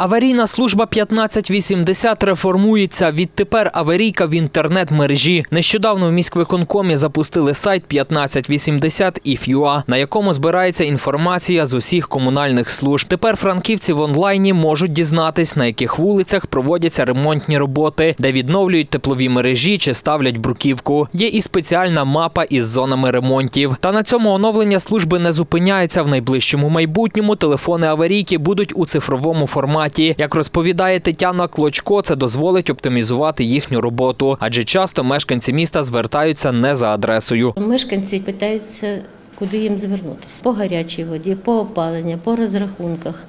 Аварійна служба 1580 реформується. Відтепер аварійка в інтернет-мережі. Нещодавно в міськвиконкомі запустили сайт 1580 if.ua, на якому збирається інформація з усіх комунальних служб. Тепер франківці в онлайні можуть дізнатись, на яких вулицях проводяться ремонтні роботи, де відновлюють теплові мережі чи ставлять бруківку. Є і спеціальна мапа із зонами ремонтів. Та на цьому оновлення служби не зупиняється. В найближчому майбутньому телефони аварійки будуть у цифровому форматі. Як розповідає Тетяна Клочко, це дозволить оптимізувати їхню роботу, адже часто мешканці міста звертаються не за адресою. Мешканці питаються, куди їм звернутися. По гарячій воді, по опаленню, по розрахунках.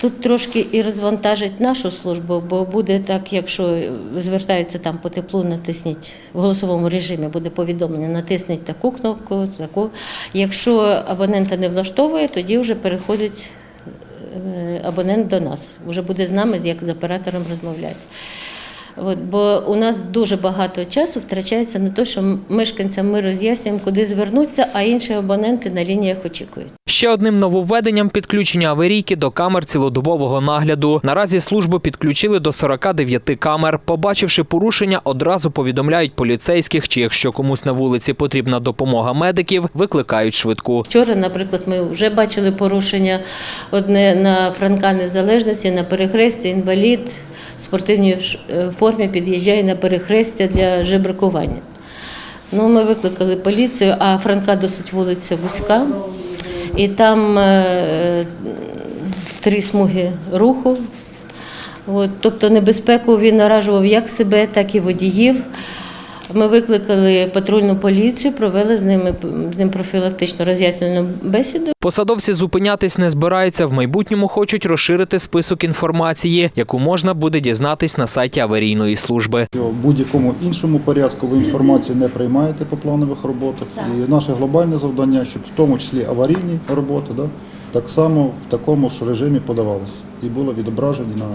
Тут трошки і розвантажить нашу службу, бо буде так, якщо звертаються там по теплу, натисніть в голосовому режимі, буде повідомлення, натисніть таку кнопку, таку. Якщо абонента не влаштовує, тоді вже переходить абонент до нас. Вже буде з нами, як з оператором розмовляти. От, бо у нас дуже багато часу втрачається на те, що мешканцям ми роз'яснюємо, куди звернутися, а інші абоненти на лініях очікують. Ще одним нововведенням підключення аварійки до камер цілодобового нагляду. Наразі службу підключили до 49 камер. Побачивши порушення, одразу повідомляють поліцейських, чи якщо комусь на вулиці потрібна допомога медиків, викликають швидку. Вчора, наприклад, ми вже бачили порушення одне на Франка Незалежності, на перехресті інвалід спортивній е, формі під'їжджає на перехрестя для жебракування. Ну, ми викликали поліцію, а Франка досить вулиця вузька, і там е, три смуги руху. От, тобто небезпеку він наражував як себе, так і водіїв. Ми викликали патрульну поліцію, провели з ними з ним профілактичну роз'яснювальну бесіду. Посадовці зупинятись не збираються. В майбутньому хочуть розширити список інформації, яку можна буде дізнатись на сайті аварійної служби. в будь-якому іншому порядку ви інформацію не приймаєте по планових роботах. І наше глобальне завдання, щоб в тому числі аварійні роботи, да, так само в такому ж режимі подавалися і було відображені на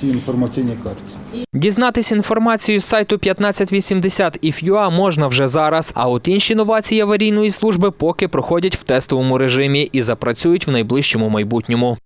цій інформаційній карті. Дізнатись інформацію з сайту 1580 if.ua можна вже зараз. А от інші новації аварійної служби поки проходять в тестовому режимі і запрацюють в найближчому майбутньому.